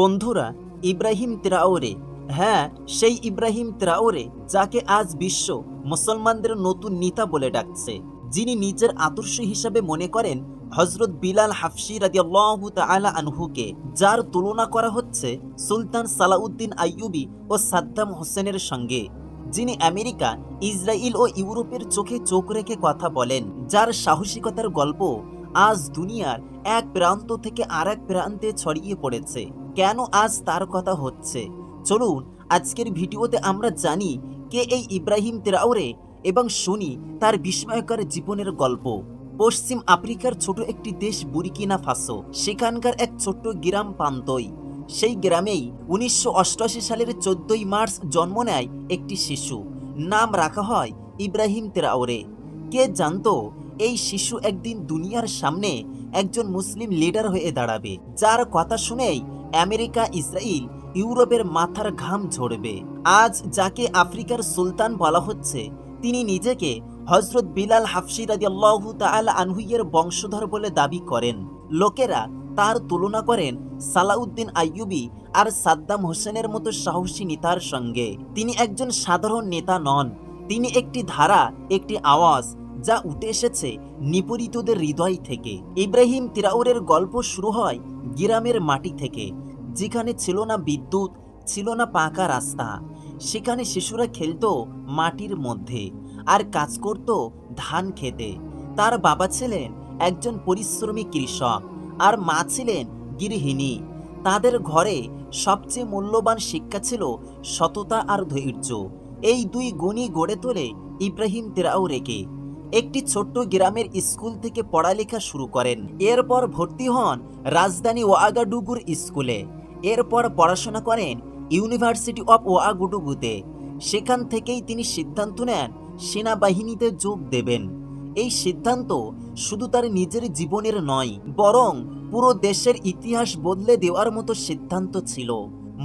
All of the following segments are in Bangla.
বন্ধুরা, ইব্রাহিম ত্রাওরে। হ্যাঁ সেই ইব্রাহিম ত্রাওরে, যাকে আজ বিশ্ব মুসলমানদের নতুন নেতা বলে ডাকছে। যিনি নিজের আদর্শ হিসাবে মনে করেন হজরত বিলাল হাফসি রাদিয়াল্লাহু তাআলা আনহুকে, যার তুলনা করা হচ্ছে সুলতান সালাউদ্দিন আইয়ুবি ও সাদ্দাম হোসেনের সঙ্গে, যিনি আমেরিকা ইসরায়েল ও ইউরোপের চোখে চোখ রেখে কথা বলেন, যার সাহসিকতার গল্প আজ দুনিয়ার এক প্রান্ত থেকে আর এক প্রান্তে ছড়িয়ে পড়েছে। কেন আজ তার কথা হচ্ছে? চলুন, আজকের ভিডিওতে আমরা জানি কে এই ইব্রাহিম তেরাউরে এবং শুনি তার বিস্ময়কর জীবনের গল্প। পশ্চিম আফ্রিকার ছোট একটি দেশ বুরিকিনা ফাসো, সেখানকার এক ছোট্ট গ্রাম পান্তই। সেই গ্রামেই উনিশশো অষ্টআশি সালের চোদ্দই মার্চ জন্ম নেয় একটি শিশু। নাম রাখা হয় ইব্রাহিম তেরাওরে। কে জানতো এই শিশু একদিন দুনিয়ার সামনে একজন মুসলিম লিডার হয়ে দাঁড়াবে, যার কথা শুনেই আমেরিকা ইসরায়েল ইউরোপের মাথার ঘাম ঝরবে। আজ যাকে আফ্রিকার সুলতান বলা হচ্ছে, তিনি নিজেকে হজরত বিলাল হাফসি তাআলা আনহুইয়ের বংশধর বলে দাবি করেন। লোকেরা তার তুলনা করেন সালাউদ্দিন আইয়ুবি আর সাদ্দাম হোসেনের মতো সাহসী নেতার সঙ্গে। তিনি একজন সাধারণ নেতা নন। তিনি একটি ধারা, একটি আওয়াজ যা উঠে এসেছে নিপরিতদের হৃদয় থেকে। ইব্রাহিম তিরাউরের গল্প শুরু হয় গ্রামের মাটি থেকে। যেখানে ছিল না বিদ্যুৎ, ছিল না পাকা রাস্তা। সেখানে শিশুরা খেলতো মাটির মধ্যে আর কাজ করত ধান খেতে। তার বাবা ছিলেন একজন পরিশ্রমী কৃষক আর মা ছিলেন গৃহিণী। তাদের ঘরে সবচেয়ে মূল্যবান শিক্ষা ছিল সততা আর ধৈর্য। এই দুই গুণই গড়ে তোলে ইব্রাহিম তেরাউরেকে। একটি ছোট্ট গ্রামের স্কুল থেকে পড়ালেখা শুরু করেন। এরপর ভর্তি হন রাজধানী ওয়াগাডুগুর স্কুলে। এরপর পড়াশোনা করেন ইউনিভার্সিটি অফ ওয়াগুডুগুতে। সেখান থেকেই তিনি সিদ্ধান্ত নেন সেনাবাহিনীতে যোগ দেবেন। এই সিদ্ধান্ত শুধু তার নিজের জীবনের নয়, বরং পুরো দেশের ইতিহাস বদলে দেওয়ার মতো সিদ্ধান্ত ছিল।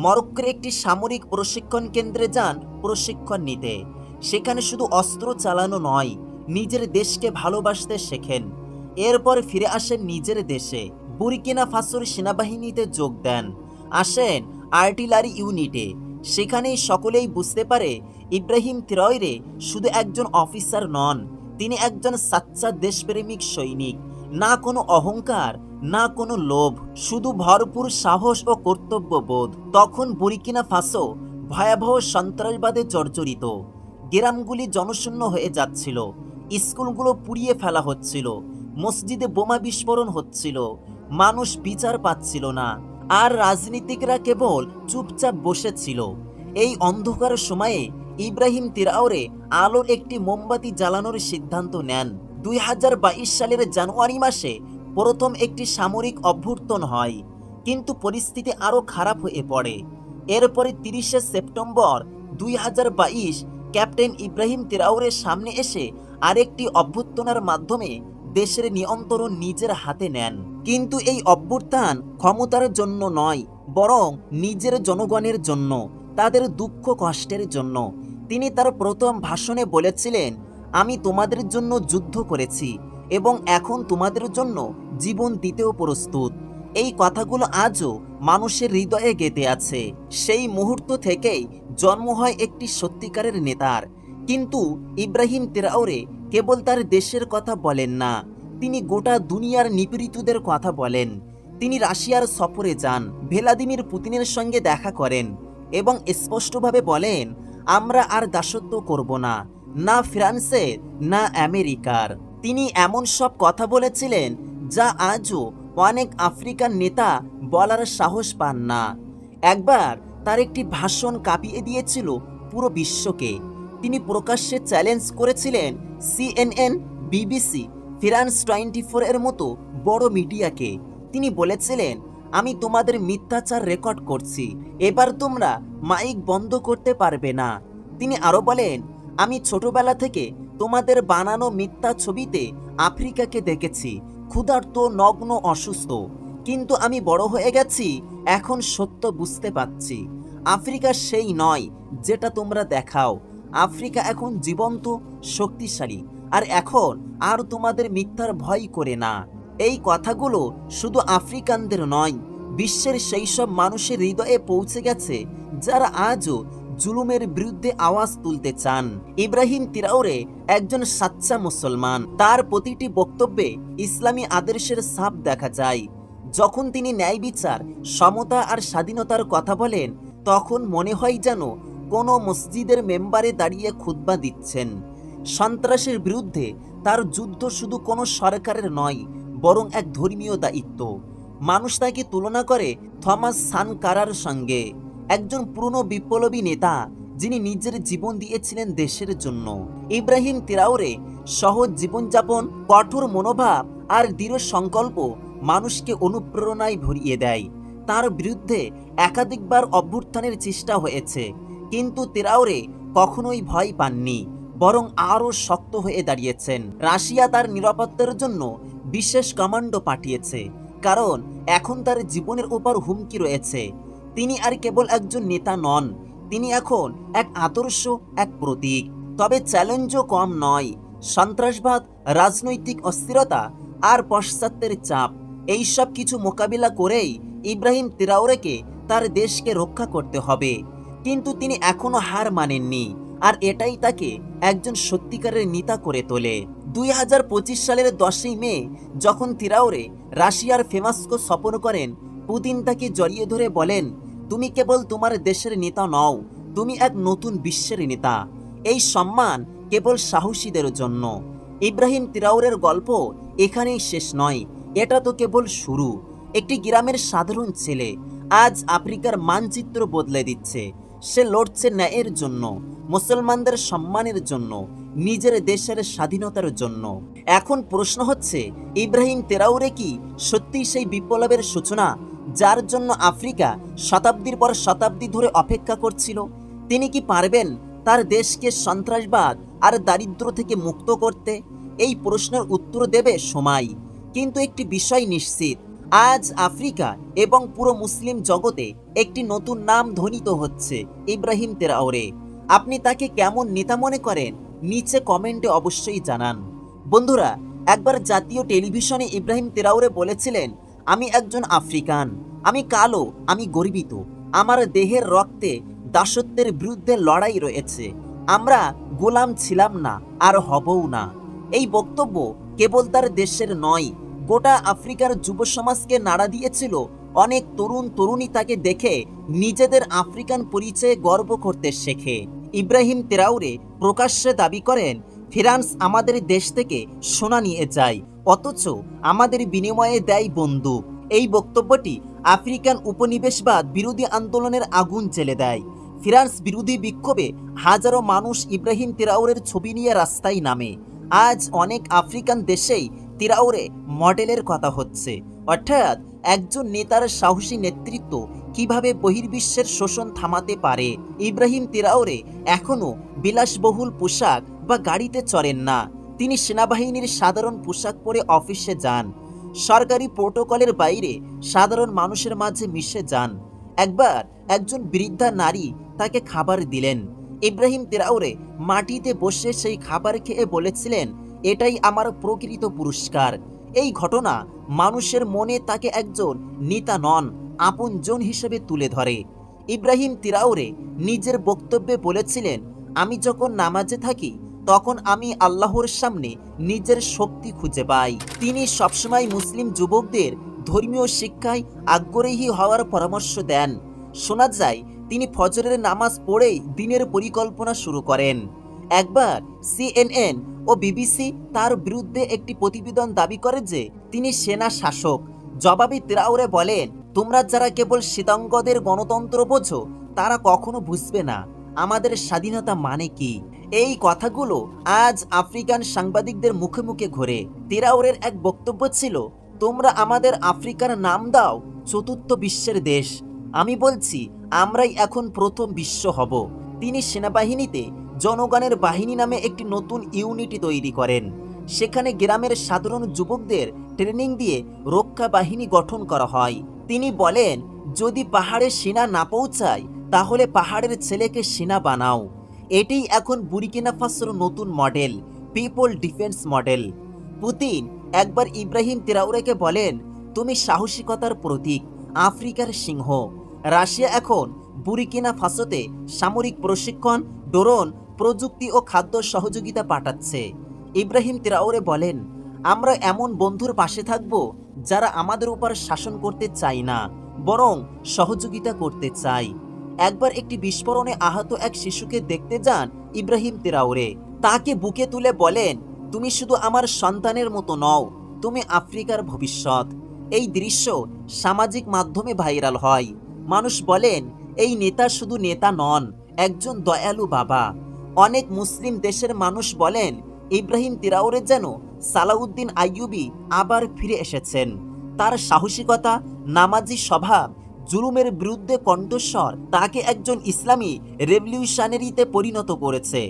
মরক্কোর একটি সামরিক প্রশিক্ষণ কেন্দ্রে যান প্রশিক্ষণ নিতে। সেখানে শুধু অস্ত্র চালানো নয় নিজের দেশকে ভালোবাসতে শেখেন। এরপর ফিরে আসেন নিজের দেশে। বুরিকিনা ফাসোর সেনাবাহিনীতে যোগ দেন। আসেন আর্টিলারি ইউনিটে। সেখানেই সকলেই বুঝতে পারে ইব্রাহিম তিরয়রে শুধু একজন অফিসার নন, তিনি একজন সাচ্চা দেশপ্রেমিক সৈনিক। না কোনো অহংকার, না কোনো লোভ, শুধু ভরপুর সাহস ও কর্তব্যবোধ। তখন বুরিকিনা ফাসো ভয়াবহ সন্ত্রাসবাদে জর্জরিত। গ্রামগুলি জনশূন্য হয়ে যাচ্ছিল। স্কুলগুলো পুড়িয়ে ফেলা হচ্ছিল, মসজিদে বোমা বিস্ফোরণ হচ্ছিল, মানুষ বিচার পাচ্ছিল না, আর রাজনীতিকরা কেবল চুপচাপ বসেছিল। এই অন্ধকার সময়ে ইব্রাহিম তিরাওরে আলোর একটি মোমবাতি জ্বালানোর সিদ্ধান্ত নেন। দুই হাজার বাইশ সালের জানুয়ারি মাসে প্রথম একটি সামরিক অভ্যুত্থান হয়, কিন্তু পরিস্থিতি আরও খারাপ হয়ে পড়ে। এরপরে তিরিশে সেপ্টেম্বর দুই হাজার বাইশ ক্যাপ্টেন ইব্রাহিম তিরাউরের সামনে এসে আরেকটি অভ্যুত্থানের মাধ্যমে দেশের নিয়ন্ত্রণ নিজের হাতে নেন। কিন্তু এই অভ্যুত্থান ক্ষমতার জন্য নয়, বরং নিজের জনগণের জন্য, তাদের দুঃখ কষ্টের জন্য। তিনি তার প্রথম ভাষণে বলেছিলেন, আমি তোমাদের জন্য যুদ্ধ করেছি এবং এখন তোমাদের জন্য জীবন দিতেও প্রস্তুত। এই কথাগুলো আজও মানুষের হৃদয়ে গেঁথে আছে। সেই মুহূর্ত থেকেই জন্ম হয় একটি সত্যিকারের নেতার। কিন্তু ইব্রাহিম তেরাওরে কেবল তার দেশের কথা বলেন না, তিনি গোটা দুনিয়ার নিপীড়িতদের কথা বলেন। তিনি রাশিয়ার সফরে যান, ভ্লাদিমির পুতিনের সঙ্গে দেখা করেন এবং স্পষ্টভাবে বলেন, আমরা আর দাসত্ব করব না না ফ্রান্সের না আমেরিকার। তিনি এমন সব কথা বলেছিলেন যা আজও অনেক আফ্রিকান নেতা বলার সাহস পান না। একবার তার একটি ভাষণ কাঁপিয়ে দিয়েছিল পুরো বিশ্বকে। তিনি প্রকাশ্যে চ্যালেঞ্জ করেছিলেন CNN, BBC, France twenty four এর মতো বড় মিডিয়াকে। তিনি বলেছিলেন, আমি তোমাদের মিথ্যাচার রেকর্ড করছি, এবার তোমরা মাইক বন্ধ করতে পারবে না। তিনি আরও বলেন, আমি ছোটবেলা থেকে তোমাদের বানানো মিথ্যা ছবিতে আফ্রিকাকে দেখেছি, ক্ষুধার্ত, নগ্ন, অসুস্থ। কিন্তু আমি বড় হয়ে গেছি, এখন সত্য বুঝতে পারছি। আফ্রিকা সেই নয় যেটা তোমরা দেখাও। আফ্রিকা এখন জীবন্ত, শক্তিশালী, আর এখন আর তোমাদের মিথ্যার ভয় করে না। এই কথাগুলো শুধু আফ্রিকানদের নয়, বিশ্বের সেই সব মানুষের হৃদয়ে পৌঁছে গেছে যারা আজও জুলুমের বিরুদ্ধে আওয়াজ তুলতে চান। ইব্রাহিম তিরাউরে একজন সাচ্চা মুসলমান। তার প্রতিটি বক্তব্যে ইসলামী আদর্শের ছাপ দেখা যায়। যখন তিনি ন্যায় বিচার সমতা আর স্বাধীনতার কথা বলেন, তখন মনে হয় যেন কোনো মসজিদের মেম্বারে দাঁড়িয়ে খুতবা দিচ্ছেন। সন্ত্রাসের বিরুদ্ধে তার যুদ্ধ শুধু কোনো সরকারের নয়, বরং এক ধর্মীয় দায়িত্ব। মানুষ তাকে তুলনা করে থমাস সানকারার সঙ্গে, একজন পুরনো বিপ্লবী নেতা যিনি নিজের জীবন দিয়েছিলেন দেশের জন্য। ইব্রাহিম তিরাউরে সহজ জীবনযাপন, কঠোর মনোভাব আর দৃঢ় সংকল্প মানুষকে অনুপ্রেরণায় ভরিয়ে দেয়। তার বিরুদ্ধে একাধিকবার অভ্যুত্থানের চেষ্টা হয়েছে। কিন্তু তেরাওরে কখনোই ভয় পাননি, বরং আরও শক্ত হয়ে দাঁড়িয়েছেন। রাশিয়া তার নিরাপত্তার জন্য বিশেষ কমান্ডো পাঠিয়েছে, কারণ এখন তার জীবনের উপর হুমকি রয়েছে। তিনি আর কেবল একজন নেতা নন, তিনি এখন এক আদর্শ, এক প্রতীক। তবে চ্যালেঞ্জও কম নয়, সন্ত্রাসবাদ, রাজনৈতিক অস্থিরতা আর পশ্চাত্যের চাপ, এইসব কিছু মোকাবিলা করেই ইব্রাহিম তিরাউরেকে তার দেশকে রক্ষা করতে হবে। কিন্তু তিনি এখনও হার মানেননি। আর এটাই তাকে একজন সত্যিকারের নেতা করে তোলে। দুই হাজার পঁচিশ সালের দশই মে, যখন তিরাওরে রাশিয়ার ফেমাসকো সফর করেন, পুতিন তাকে জড়িয়ে ধরে বলেন, তুমি কেবল তোমার দেশের নেতা নও, তুমি এক নতুন বিশ্বের নেতা। এই সম্মান কেবল সাহসীদের জন্য। ইব্রাহিম তিরাউরের গল্প এখানেই শেষ নয়, এটা তো কেবল শুরু। একটি গ্রামের সাধারণ ছেলে আজ আফ্রিকার মানচিত্র বদলে দিচ্ছে। সে লড়ছে ন্যায়ের জন্য, মুসলমানদের সম্মানের জন্য, নিজের দেশের স্বাধীনতার জন্য। এখন প্রশ্ন হচ্ছে, ইব্রাহিম তেরাউরে কি সত্যি সেই বিপ্লবের সূচনা যার জন্য আফ্রিকা শতাব্দীর পর শতাব্দী ধরে অপেক্ষা করছিল? তিনি কি পারবেন তার দেশকে সন্ত্রাসবাদ আর দারিদ্র থেকে মুক্ত করতে? এই প্রশ্নের উত্তর দেবে সময়। কিন্তু একটি বিষয় নিশ্চিত আজ আফ্রিকা এবং পুরো মুসলিম জগতে একটি নতুন নাম ধ্বনিত হচ্ছে ইব্রাহিম তেরাওরে। আপনি তাকে কেমন নেতা মনে করেন? নিচে কমেন্টে অবশ্যই জানান। বন্ধুরা, একবার জাতীয় টেলিভিশনে ইব্রাহিম তেরাওরে বলেছিলেন, আমি একজন আফ্রিকান, আমি কালো, আমি গর্বিত। আমার দেহের রক্তে দাসত্বের বিরুদ্ধে লড়াই রয়েছে। আমরা গোলাম ছিলাম না, আর হবও না। এই বক্তব্য কেবল তার দেশের নয় গোটা আফ্রিকার যুব সমাজকে নাড়া দিয়েছিল। অনেক তরুণ তরুণী তাকে দেখে নিজেদের আফ্রিকান পরিচয়ে গর্ব করতে শেখে। ইব্রাহিম তেরাউরে প্রকাশ্যে দাবি করেন, ফ্রান্স আমাদের দেশ থেকে সোনা নিয়ে যায়, অথচ আমাদের বিনিময়ে দেয় বন্দুক। এই বক্তব্যটি আফ্রিকান উপনিবেশবাদ বিরোধী আন্দোলনের আগুন জ্বেলে দেয়। ফ্রান্স বিরোধী বিক্ষোভে হাজারো মানুষ ইব্রাহিম তেরাউরের ছবি নিয়ে রাস্তায় নামে। আজ অনেক আফ্রিকান দেশেই তিরাউরে মডেলের কথা হচ্ছে। অর্থাৎ একজন নেতার সাহসী নেতৃত্ব কীভাবে বহির্বিশ্বের শোষণ থামাতে পারে? ইব্রাহিম তিরাউরে এখনও বিলাসবহুল পোশাক বা গাড়িতে চড়েন না। তিনি সেনাবাহিনীর সাধারণ পোশাক পরে অফিসে যান। সরকারি প্রোটোকলের বাইরে সাধারণ মানুষের মাঝে মিশে যান। একবার একজন বৃদ্ধা নারী তাকে খাবার দিলেন। ইব্রাহিম তেরাউরে মাটিতে বসে সেই খাবার খেয়ে বলেছিলেন এটাই আমার প্রকৃত পুরস্কার। এই ঘটনা মানুষের মনে তাকে একজন নেতা নন, আপনজন হিসেবে তুলে ধরে। ইব্রাহিম তিরাউরে নিজের বক্তব্যে বলেছিলেন, আমি যখন নামাজে থাকি, তখন আমি আল্লাহর সামনে নিজের শক্তি খুঁজে পাই। তিনি সবসময় মুসলিম যুবকদের ধর্মীয় শিক্ষায় আগ্রহী হওয়ার পরামর্শ দেন। শোনা যায়, তিনি ফজরের নামাজ পড়েই দিনের পরিকল্পনা শুরু করেন। একবার সিএনএন ও বিবিসি তার বিরুদ্ধে একটি প্রতিবেদন দাবি করে যে তিনি সেনা শাসক। জবাবে তিরাউরে বলেন, তোমরা যারা কেবল শীতাঙ্গদের গণতন্ত্র বোঝো, তারা কখনো বুঝবে না আমাদের স্বাধীনতা মানে কি। এই কথাগুলো আজ আফ্রিকান সাংবাদিকদের মুখে মুখে ঘোরে। তিরাউরের এক বক্তব্য ছিল, তোমরা আমাদের আফ্রিকার নাম দাও, চতুর্থ বিশ্বের দেশ। আমি বলছি, আমরাই এখন প্রথম বিশ্ব হব। তিনি সেনাবাহিনীতে জনগণের বাহিনী নামে একটি নতুন ইউনিটি তৈরি করেন। সেখানে গ্রামের সাধারণ যুবকদের ট্রেনিং দিয়ে রক্ষা বাহিনী গঠন করা হয়। তিনি বলেন, যদি পাহাড়ে সেনা না পৌঁছায়, তাহলে পাহাড়ের ছেলেকে সেনা বানাও। এটাই এখন বুরিকিনা ফাসোর নতুন model, people defence model. Putin একবার ইব্রাহিম তিরাউরেকে বলেন, তুমি সাহসিকতার প্রতীক, আফ্রিকার সিংহ। রাশিয়া এখন বুরিকিনা ফাসোতে সামরিক প্রশিক্ষণ, ড্রোন প্রযুক্তি ও খাদ্য সহযোগিতা পাঠাচ্ছে। ইব্রাহিম তিরাওরে বলেন, আমরা এমন বন্ধুর পাশে থাকব যারা আমাদের উপর শাসন করতে চায় না, বরং সহযোগিতা করতে চাই একবার একটি বিস্ফোরণে আহত এক শিশুকে দেখতে যান ইব্রাহিম তিরাওরে তাকে বুকে তুলে বলেন, তুমি শুধু আমার সন্তানের মতো নও, তুমি আফ্রিকার ভবিষ্যৎ। এই দৃশ্য সামাজিক মাধ্যমে ভাইরাল হয়। মানুষ বলেন, এই নেতা শুধু নেতা নন, একজন দয়ালু বাবা। অনেক মুসলিম দেশের মানুষ বলেন, ইব্রাহিম তিরাউরে যেন সালাউদ্দিন আইয়ুবি আবার ফিরে এসেছেন। তার সাহসিকতা, নামাজি স্বভাব, জুলুমের বিরুদ্ধে কণ্ঠস্বর তাকে একজন ইসলামী রেভলিউশনারিতে পরিণত করেছে।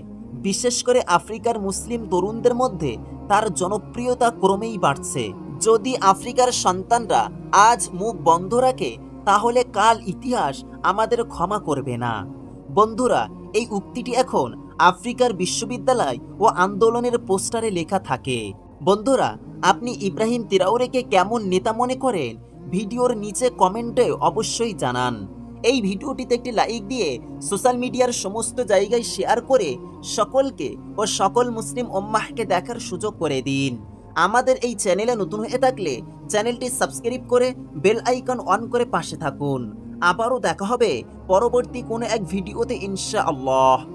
বিশেষ করে আফ্রিকার মুসলিম তরুণদের মধ্যে তার জনপ্রিয়তা ক্রমেই বাড়ছে। যদি আফ্রিকার সন্তানরা আজ মুখ বন্ধ রাখে, তাহলে কাল ইতিহাস আমাদের ক্ষমা করবে না। বন্ধুরা, এই উক্তিটি এখন আফ্রিকার বিশ্ববিদ্যালয় ও আন্দোলনের পোস্টারে লেখা থাকে, বন্ধুরা, আপনি ইব্রাহিম তিরাউরেকে কেমন নেতা মনে করেন? ভিডিওর নিচে কমেন্টে অবশ্যই জানান। এই ভিডিওটিতে একটি লাইক দিয়ে সোশ্যাল মিডিয়ার সমস্ত জায়গায় শেয়ার করে সকলকে ও সকল মুসলিম ওম্মাহকে দেখার সুযোগ করে দিন। আমাদের এই চ্যানেলে নতুন হয়ে থাকলে চ্যানেলটি সাবস্ক্রাইব করে বেল আইকন অন করে পাশে থাকুন। আবারও দেখা হবে পরবর্তী কোনো এক ভিডিওতে ইনশা ইনশাআল্লাহ।